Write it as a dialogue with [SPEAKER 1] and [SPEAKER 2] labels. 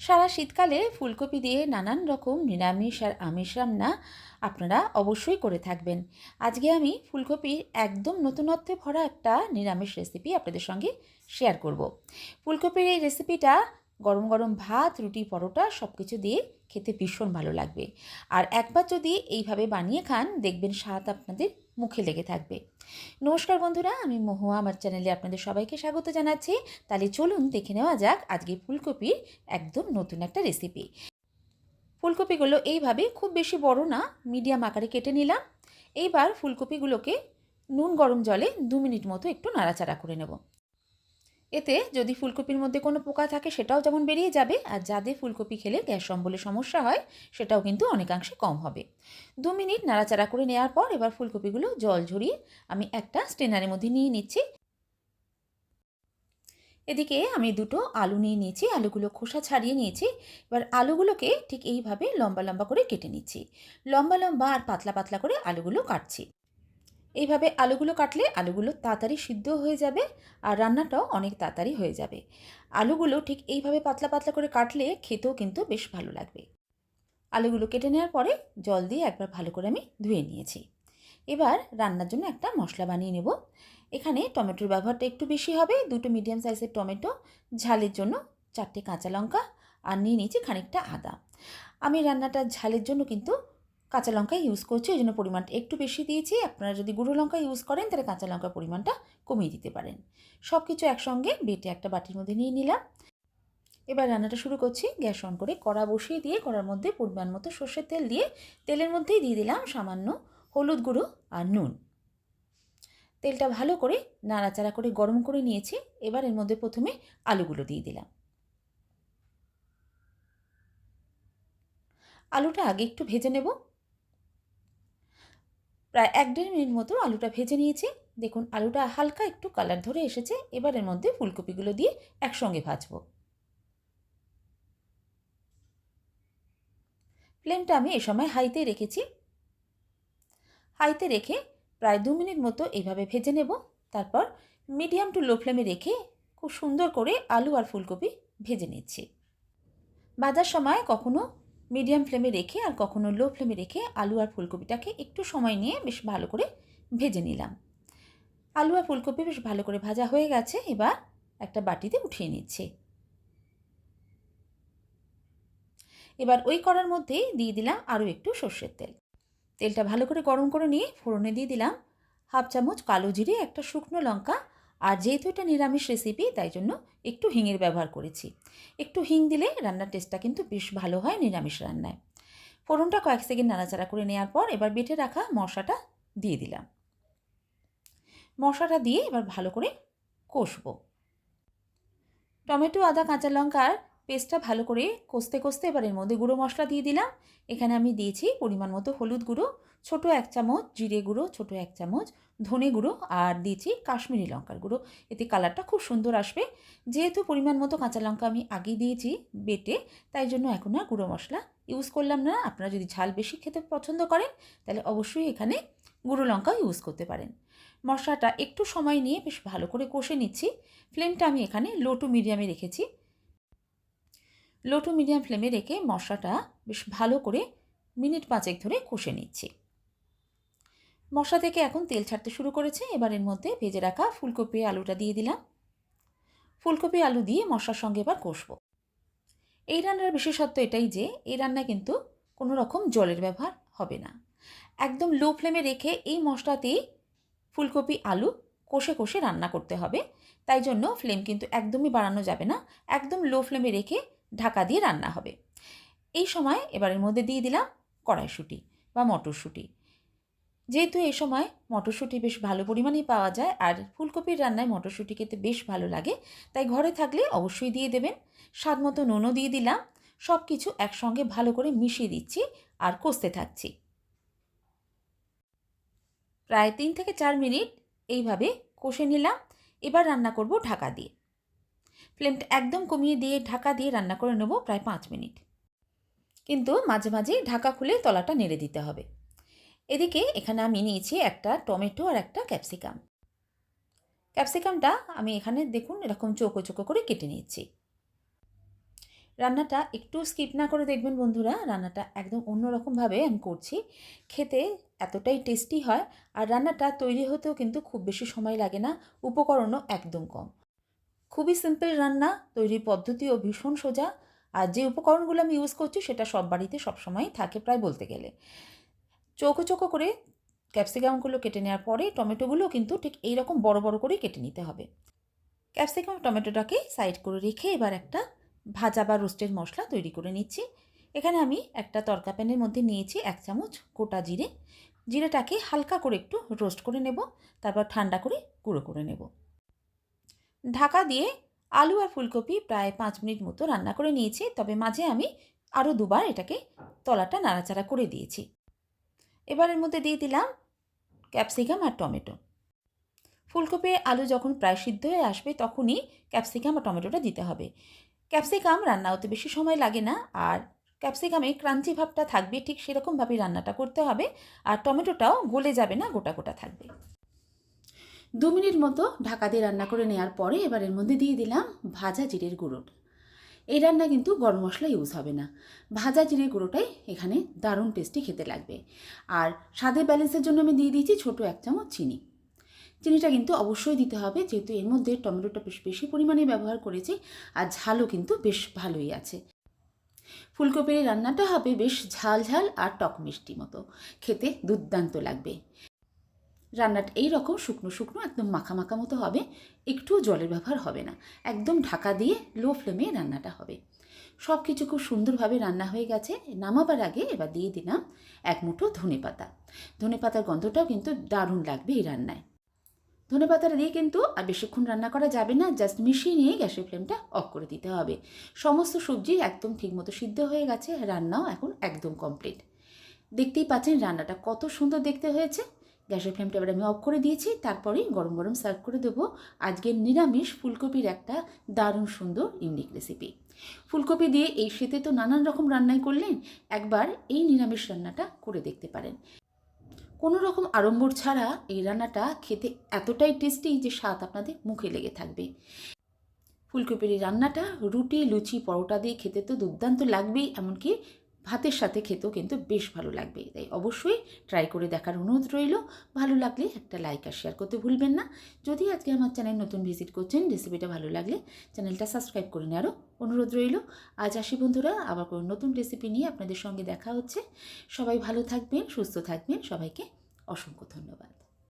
[SPEAKER 1] সারা শীতকালে ফুলকপি দিয়ে নানান রকম নিরামিষ আর আমিষ রান্না আপনারা অবশ্যই করে থাকবেন। আজকে আমি ফুলকপির একদম নতুনত্বে ভরা একটা নিরামিষ রেসিপি আপনাদের সঙ্গে শেয়ার করব। ফুলকপির এই রেসিপিটা গরম গরম ভাত, রুটি, পরোটা সব কিছু দিয়ে খেতে ভীষণ ভালো লাগবে। আর একবার যদি এইভাবে বানিয়ে খান, দেখবেন স্বাদ আপনাদের মুখে লেগে থাকবে। নমস্কার বন্ধুরা, আমি মহুয়া। আমার চ্যানেলে আপনাদের সবাইকে স্বাগত জানাচ্ছি। তাহলে চলুন দেখে নেওয়া যাক আজকে ফুলকপির একদম নতুন একটা রেসিপি ফুলকপিগুলো এইভাবে খুব বেশি বড় না মিডিয়াম আকারে কেটে নিলাম। এইবার ফুলকপিগুলোকে নুন গরম জলে দু মিনিট মতো একটু নাড়াচাড়া করে নেব। এতে যদি ফুলকপির মধ্যে কোনো পোকা থাকে, সেটাও যেমন বেরিয়ে যাবে, আর যাদের ফুলকপি খেলে গ্যাস অম্বলের সমস্যা হয়, সেটাও কিন্তু অনেকাংশে কম হবে। দু মিনিট নাড়াচাড়া করে নেওয়ার পর এবার ফুলকপিগুলো জল ঝরিয়ে আমি একটা স্টেনারের মধ্যে নিয়ে নিচ্ছি। এদিকে আমি দুটো আলু নিয়ে নিয়েছি, আলুগুলো খোসা ছাড়িয়ে নিয়েছি। এবার আলুগুলোকে ঠিক এইভাবে লম্বা লম্বা করে কেটে নিচ্ছি। লম্বা লম্বা আর পাতলা পাতলা করে আলুগুলো কাটছি। এইভাবে আলুগুলো কাটলে আলুগুলো তাড়াতাড়ি সিদ্ধ হয়ে যাবে আর রান্নাটাও অনেক তাড়াতাড়ি হয়ে যাবে। আলুগুলো ঠিক এইভাবে পাতলা পাতলা করে কাটলে খেতেও কিন্তু বেশ ভালো লাগবে। আলুগুলো কেটে নেওয়ার পরে জল দিয়ে একবার ভালো করে আমি ধুয়ে নিয়েছি। এবার রান্নার জন্য একটা মশলা বানিয়ে নেব। এখানে টমেটোর ব্যবহারটা একটু বেশি হবে। দুটো মিডিয়াম সাইজের টমেটো, ঝালের জন্য চারটে কাঁচা লঙ্কা আর নিয়ে নিয়েছি খানিকটা আদা। আমি রান্নাটা ঝালের জন্য কিন্তু কাঁচা লঙ্কা ইউজ করছি, ওই জন্য পরিমাণটা একটু বেশি দিয়েছি। আপনারা যদি গুঁড়ো লঙ্কা ইউজ করেন, তাহলে কাঁচা লঙ্কার পরিমাণটা কমিয়ে দিতে পারেন। সব কিছু একসঙ্গে বেটে একটা বাটির মধ্যে নিয়ে নিলাম। এবার রান্নাটা শুরু করছি। গ্যাস অন করে কড়া বসিয়ে দিয়ে কড়ার মধ্যে পরিমাণ মতো সর্ষের তেল দিয়ে তেলের মধ্যেই দিয়ে দিলাম সামান্য হলুদ গুঁড়ো আর নুন। তেলটা ভালো করে নাড়াচাড়া করে গরম করে নিয়েছি। এবার এর মধ্যে প্রথমে আলুগুলো দিয়ে দিলাম। আলুটা আগে একটু ভেজে নেব। প্রায় এক দেড় মিনিট মতো আলুটা ভেজে নিয়েছি। দেখুন, আলুটা হালকা একটু কালার ধরে এসেছে। এবার এর মধ্যে ফুলকপিগুলো দিয়ে একসঙ্গে ভাজবো। ফ্লেমটা আমি এ সময় হাইতে রেখেছি। হাইতে রেখে প্রায় দু মিনিট মতো এইভাবে ভেজে নেব। তারপর মিডিয়াম টু লো ফ্লেমে রেখে খুব সুন্দর করে আলু আর ফুলকপি ভেজে নিচ্ছি। ভাজার সময় কখনো মিডিয়াম ফ্লেমে রেখে আর কখনো লো ফ্লেমে রেখে আলু আর ফুলকপিটাকে একটু সময় নিয়ে বেশ ভালো করে ভেজে নিলাম। আলু আর ফুলকপি বেশ ভালো করে ভাজা হয়ে গেছে, এবার একটা বাটিতে উঠিয়ে নিচ্ছে। এবার ওই করার মধ্যেই দিয়ে দিলাম আরও একটু সর্ষের তেল। তেলটা ভালো করে গরম করে নিয়ে ফোড়নে দিয়ে দিলাম। হাফ চামচ কালো জিরে, একটা শুকনো লঙ্কা আর যেহেতু এটা নিরামিষ রেসিপি তাই জন্য একটু হিঙের ব্যবহার করেছি। একটু হিং দিলে রান্নার টেস্টটা কিন্তু বেশ ভালো হয় নিরামিষ রান্নায়। ফোড়নটা কয়েক সেকেন্ড নাড়াচাড়া করে নেওয়ার পর এবার বেটে রাখা মশলাটা দিয়ে দিলাম। মশলাটা দিয়ে এবার ভালো করে কষবো। টমেটো, আদা, কাঁচা লঙ্কার পেস্টটা ভালো করে কষতে কষতে এবার এর মধ্যে গুঁড়ো মশলা দিয়ে দিলাম। এখানে আমি দিয়েছি পরিমাণ মতো হলুদ গুঁড়ো, ছোট এক চামচ, জিরে গুঁড়ো, ছোট এক চামচ ধনে গুঁড়ো আর দিয়েছি কাশ্মীরি লঙ্কার গুঁড়ো। এতে কালারটা খুব সুন্দর আসবে। যেহেতু পরিমাণ মতো কাঁচা লঙ্কা আমি আগে দিয়েছি বেটে, তাই জন্য এখন আর গুঁড়ো মশলা ইউজ করলাম না। আপনারা যদি ঝাল বেশি খেতে পছন্দ করেন, তাহলে অবশ্যই এখানে গুঁড়ো লঙ্কা ইউজ করতে পারেন। মশলাটা একটু সময় নিয়ে বেশ ভালো করে কষে নিচ্ছি। ফ্লেমটা আমি এখানে লো টু মিডিয়ামে রেখেছি। লো টু মিডিয়াম ফ্লেমে রেখে মশলাটা বেশ ভালো করে মিনিট পাঁচেক ধরে কষে নিচ্ছি। মশলা থেকে এখন তেল ছাড়তে শুরু করেছে। এবার এর মধ্যে ভেজে রাখা ফুলকপি, আলুটা দিয়ে দিলাম। ফুলকপি, আলু দিয়ে মশলার সঙ্গে এবার কষবো। এই রান্নার বিশেষত্ব এটাই যে, এই রান্না কিন্তু কোনো রকম জলের ব্যবহার হবে না। একদম লো ফ্লেমে রেখে এই মশলাতেই ফুলকপি, আলু কষে কষে রান্না করতে হবে। তাই জন্য ফ্লেম কিন্তু একদমই বাড়ানো যাবে না। একদম লো ফ্লেমে রেখে ঢাকা দিয়ে রান্না হবে। এই সময় এবারের মধ্যে দিয়ে দিলাম কড়াইশুঁটি বা মটরশুঁটি। যেহেতু এই সময় মটরশুঁটি বেশ ভালো পরিমাণেই পাওয়া যায় আর ফুলকপির রান্নায় মটরশুঁটি খেতে বেশ ভালো লাগে, তাই ঘরে থাকলে অবশ্যই দিয়ে দেবেন। স্বাদ মতো নুনও দিয়ে দিলাম সব কিছু একসঙ্গে ভালো করে মিশিয়ে দিচ্ছি আর কষতে থাকছি। প্রায় তিন থেকে চার মিনিট এইভাবে কষে নিলাম, এবার রান্না করব ঢাকা দিয়ে। ফ্লেমটা একদম কমিয়ে দিয়ে ঢাকা দিয়ে রান্না করে নেব প্রায় পাঁচ মিনিট। কিন্তু মাঝে মাঝে ঢাকা খুলে তলাটা নেড়ে দিতে হবে। এদিকে এখানে আমি নিয়েছি একটা টমেটো আর একটা ক্যাপসিকাম। ক্যাপসিকামটা আমি এখানে দেখুন এরকম চোখো চোখো করে কেটে নিচ্ছি রান্নাটা একটু স্কিপ না করে দেখবেন বন্ধুরা, রান্নাটা একদম অন্যরকমভাবে আমি করছি। খেতে এতটাই টেস্টি হয় আর রান্নাটা তৈরি হতেও কিন্তু খুব বেশি সময় লাগে না, উপকরণও একদম কম। খুবই সিম্পল রান্না তৈরির পদ্ধতিও ভীষণ সোজা। আর যে উপকরণগুলো আমি ইউজ করছি সেটা সব বাড়িতে সবসময় থাকে প্রায় বলতে গেলে। চৌকো চৌকো করে ক্যাপসিকামগুলো কেটে নেওয়ার পরে টমেটোগুলো কিন্তু ঠিক এই রকম বড় বড় করে কেটে নিতে হবে। ক্যাপসিকাম টমেটোটাকে সাইড করে রেখে এবার একটা ভাজা বা রোস্টেড মশলা তৈরি করে নিচ্ছি। এখানে আমি একটা তরকা প্যানের মধ্যে নিয়েছি এক চামচ গোটা জিরে। জিরেটাকে হালকা করে একটু রোস্ট করে নেব, তারপর ঠান্ডা করে গুঁড়ো করে নেব। ঢাকা দিয়ে আলু আর ফুলকপি প্রায় পাঁচ মিনিট মতো রান্না করে নিয়েছি, তবে মাঝে আমি আরও দুবার এটাকে তলাটা নাড়াচাড়া করে দিয়েছি। এবারের মধ্যে দিয়ে দিলাম ক্যাপসিকাম আর টমেটো। ফুলকপি, আলু যখন প্রায় সিদ্ধ হয়ে আসবে তখনই ক্যাপসিকাম আর টমেটোটা দিতে হবে। ক্যাপসিকাম রান্না হতে বেশি সময় লাগে না আর ক্যাপসিকামে ক্রাঞ্চি ভাবটা থাকবে, ঠিক সেরকমভাবেই রান্নাটা করতে হবে আর টমেটোটাও গলে যাবে না, গোটা গোটা থাকবে।
[SPEAKER 2] দু মিনিট মতো ঢাকা দিয়ে রান্না করে নেওয়ার পরে এবার এর মধ্যে দিয়ে দিলাম ভাজা জিরের গুঁড়োটা এই রান্না কিন্তু গরম মশলা ইউজ হবে না। ভাজা জিরের গুঁড়োটাই এখানে দারুণ টেস্টি খেতে লাগবে। আর স্বাদের ব্যালেন্সের জন্য আমি দিয়ে দিয়েছি ছোটো এক চামচ চিনি। চিনিটা কিন্তু অবশ্যই দিতে হবে, যেহেতু এর মধ্যে টমেটোটা বেশ বেশি পরিমাণে ব্যবহার করেছি আর ঝালও কিন্তু বেশ ভালোই আছে। ফুলকপির রান্নাটা হবে বেশ ঝাল ঝাল আর টক মিষ্টি মতো। খেতে দুর্দান্ত লাগবে। রান্নাটা এই রকম শুকনো শুকনো একদম মাখা মাখা মতো হবে একটু জলের ব্যবহার হবে না। একদম ঢাকা দিয়ে লো ফ্লেমে রান্নাটা হবে। সব কিছু খুব সুন্দরভাবে রান্না হয়ে গেছে। নামাবার আগে এবার দিয়ে দিলাম এক মুঠো ধনে পাতা। ধনে পাতার গন্ধটাও কিন্তু দারুণ লাগবে এই রান্নায়। ধনে পাতাটা দিয়ে কিন্তু আর বেশিক্ষণ রান্না করা যাবে না, জাস্ট মিশিয়ে নিয়ে গ্যাসের ফ্লেমটা অফ করে দিতে হবে। সমস্ত সবজি একদম ঠিকমতো সিদ্ধ হয়ে গেছে, রান্নাও এখন একদম কমপ্লিট। দেখতেই পাচ্ছেন রান্নাটা কত সুন্দর দেখতে হয়েছে। গ্যাসের ফ্লেমটা এবার আমি অফ করে দিয়েছি, তারপরেই গরম গরম সার্ভ করে দেবো আজকের নিরামিষ ফুলকপির একটা দারুণ সুন্দর ইউনিক রেসিপি ফুলকপি দিয়ে এই শীতে তো নানান রকম রান্নাই করলেন, একবার এই নিরামিষ রান্নাটা করে দেখতে পারেন। কোনো রকম আড়ম্বর ছাড়া এই রান্নাটা খেতে এতটাই টেস্টি যে স্বাদ আপনাদের মুখে লেগে থাকবে। ফুলকপির রান্নাটা রুটি, লুচি, পরোটা দিয়ে খেতে তো দুর্দান্ত লাগবেই, এমনকি ভাতের সাথে খেতেও কিন্তু বেশ ভালো লাগবে। তাই অবশ্যই ট্রাই করে দেখার অনুরোধ রইল। ভালো লাগলে একটা লাইক আর শেয়ার করতে ভুলবেন না। যদি আজকে আমার চ্যানেল নতুন ভিজিট করছেন রেসিপিটা ভালো লাগলে চ্যানেলটা সাবস্ক্রাইব করে নেওয়ারও অনুরোধ রইল। আজ আসি বন্ধুরা, আবার কোনো নতুন রেসিপি নিয়ে আপনাদের সঙ্গে দেখা হচ্ছে। সবাই ভালো থাকবেন, সুস্থ থাকবেন। সবাইকে অসংখ্য ধন্যবাদ।